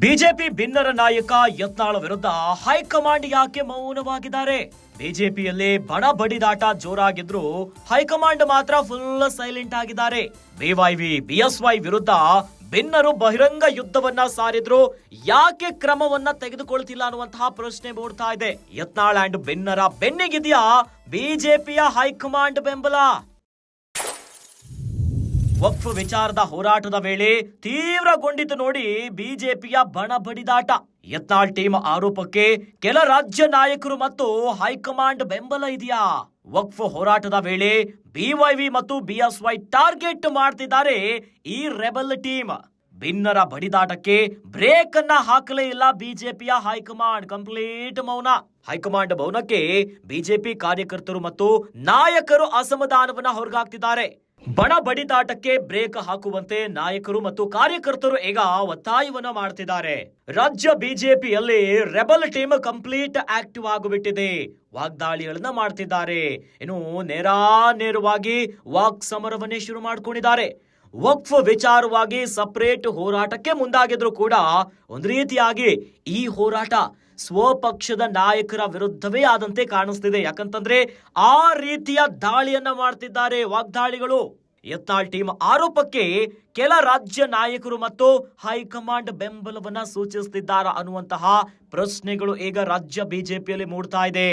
BJP ಭಿನ್ನರ ನಾಯಕ ಯತ್ನಾಳ ವಿರುದ್ಧ high command ಯಾಕೆ ಮೌನವಾಗಿದ್ದಾರೆ? ಬಿಜೆಪಿಯಲ್ಲಿ ಬಣ ಬಡಿದಾಟ ಜೋರಾಗಿದ್ರು ಹೈಕಮಾಂಡ್ ಮಾತ್ರ ಫುಲ್ ಸೈಲೆಂಟ್ ಆಗಿದ್ದಾರೆ. ಬಿವೈವಿ ಬಿಎಸ್ವೈ ವಿರುದ್ಧ ಭಿನ್ನರು ಬಹಿರಂಗ ಯುದ್ಧವನ್ನ ಸಾರಿದ್ರು ಯಾಕೆ ಕ್ರಮವನ್ನ ತೆಗೆದುಕೊಳ್ತಿಲ್ಲ ಅನ್ನುವಂತಹ ಪ್ರಶ್ನೆ ಮೂಡ್ತಾ ಇದೆ. ಯತ್ನಾಳ್ ಅಂಡ್ ಭಿನ್ನರ ಬೆನ್ನಿಗಿದೆಯಾ ಬಿಜೆಪಿಯ ಹೈಕಮಾಂಡ್ ಬೆಂಬಲ? ವಕ್ಫ್ ವಿಚಾರದ ಹೋರಾಟದ ವೇಳೆ ತೀವ್ರಗೊಂಡಿತು ನೋಡಿ ಬಿಜೆಪಿಯ ಬಣ ಬಡಿದಾಟ. ಯತ್ನಾಳ್ ಟೀಮ್ ಆರೋಪಕ್ಕೆ ಕೆಲ ರಾಜ್ಯ ನಾಯಕರು ಮತ್ತು ಹೈಕಮಾಂಡ್ ಬೆಂಬಲ ಇದೆಯಾ? ವಕ್ಫ್ ಹೋರಾಟದ ವೇಳೆ ಬಿವೈವಿ ಮತ್ತು ಬಿಎಸ್ವೈ ಟಾರ್ಗೆಟ್ ಮಾಡ್ತಿದ್ದಾರೆ ಈ ರೆಬಲ್ ಟೀಮ್. ಭಿನ್ನರ ಬಡಿದಾಟಕ್ಕೆ ಬ್ರೇಕ್ ಅನ್ನ ಹಾಕಲೇ ಇಲ್ಲ ಬಿಜೆಪಿಯ ಹೈಕಮಾಂಡ್. ಕಂಪ್ಲೀಟ್ ಮೌನ. ಹೈಕಮಾಂಡ್ ಮೌನಕ್ಕೆ ಬಿಜೆಪಿ ಕಾರ್ಯಕರ್ತರು ಮತ್ತು ನಾಯಕರು ಅಸಮಾಧಾನವನ್ನ ಹೊರಗಾಗ್ತಿದ್ದಾರೆ ಬಣ ಬಡಿದಾಟಕ್ಕೆ ಬ್ರೇಕ್ ಹಾಕುವಂತೆ ನಾಯಕರು ಮತ್ತು ಕಾರ್ಯಕರ್ತರು ಈಗ ಒತ್ತಾಯವನ್ನ ಮಾಡುತ್ತಿದ್ದಾರೆ ರಾಜ್ಯ ಬಿಜೆಪಿಯಲ್ಲಿ ರೆಬಲ್ ಟೀಮ್ ಕಂಪ್ಲೀಟ್ ಆಕ್ಟಿವ್ ಆಗಿಬಿಟ್ಟಿದೆ. ವಾಗ್ದಾಳಿಗಳನ್ನ ಮಾಡ್ತಿದ್ದಾರೆ. ಇನ್ನು ನೇರಾನೇರವಾಗಿ ವಾಕ್ ಸಮರವನ್ನೇ ಶುರು ಮಾಡಿಕೊಂಡಿದ್ದಾರೆ. ವಕ್ಫ್ ವಿಚಾರವಾಗಿ ಸಪರೇಟ್ ಹೋರಾಟಕ್ಕೆ ಮುಂದಾಗಿದ್ರು ಕೂಡ ಒಂದು ರೀತಿಯಾಗಿ ಈ ಹೋರಾಟ ಸ್ವಪಕ್ಷದ ನಾಯಕರ ವಿರುದ್ಧವೇ ಆದಂತೆ ಕಾಣಿಸ್ತಿದೆ. ಯಾಕಂತಂದ್ರೆ ಆ ರೀತಿಯ ದಾಳಿಯನ್ನ ಮಾಡ್ತಿದ್ದಾರೆ ವಾಗ್ದಾಳಿಗಳು. ಯತ್ನಾಳ್ ಟೀಮ್ ಆರೋಪಕ್ಕೆ ಕೆಲ ರಾಜ್ಯ ನಾಯಕರು ಮತ್ತು ಹೈಕಮಾಂಡ್ ಬೆಂಬಲವನ್ನ ಸೂಚಿಸುತ್ತಿದ್ದಾರೆ ಅನ್ನುವಂತಹ ಪ್ರಶ್ನೆಗಳು ಈಗ ರಾಜ್ಯ ಬಿಜೆಪಿಯಲ್ಲಿ ಮೂಡ್ತಾ ಇದೆ.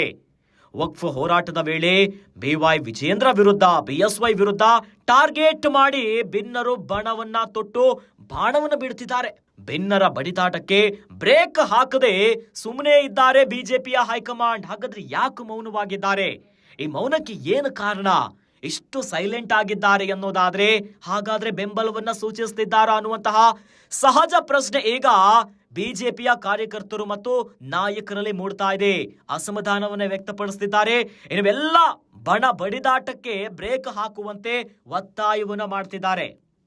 ವಕ್ಫ್ ಹೋರಾಟದ ವೇಳೆ ಬಿವೈ ವಿಜೇಂದ್ರ ವಿರುದ್ಧ ಬಿಎಸ್ವೈ ವಿರುದ್ಧ ಟಾರ್ಗೆಟ್ ಮಾಡಿ ಭಿನ್ನರು ಬಣವನ್ನ ತೊಟ್ಟು ಬಾಣವನ್ನು ಬಿಡ್ತಿದ್ದಾರೆ ಭಿನ್ನರ ಬಡಿದಾಟಕ್ಕೆ ಬ್ರೇಕ್ ಹಾಕದೆ ಸುಮ್ಮನೆ ಇದ್ದಾರೆ ಬಿಜೆಪಿಯ ಹೈಕಮಾಂಡ್. ಹಾಗಾದ್ರೆ ಯಾಕೆ ಮೌನವಾಗಿದ್ದಾರೆ? ಈ ಮೌನಕ್ಕೆ ಏನು ಕಾರಣ? ಇಷ್ಟು ಸೈಲೆಂಟ್ ಆಗಿದ್ದಾರೆ ಅನ್ನೋದಾದ್ರೆ ಹಾಗಾದ್ರೆ ಬೆಂಬಲವನ್ನ ಸೂಚಿಸುತ್ತಿದ್ದಾರಾ ಅನ್ನುವಂತಹ ಸಹಜ ಪ್ರಶ್ನೆ ಈಗ ಬಿಜೆಪಿಯ ಕಾರ್ಯಕರ್ತರು ಮತ್ತು ನಾಯಕರಲ್ಲಿ ಮೂಡ್ತಾ ಇದೆ. ಅಸಮಾಧಾನವನ್ನು ವ್ಯಕ್ತಪಡಿಸುತ್ತಿದ್ದಾರೆ ಇವೆಲ್ಲ ಬಣ ಬಡಿದಾಟಕ್ಕೆ ಬ್ರೇಕ್ ಹಾಕುವಂತೆ ಒತ್ತಾಯವನ್ನು ಮಾಡ್ತಿದ್ದಾರೆ.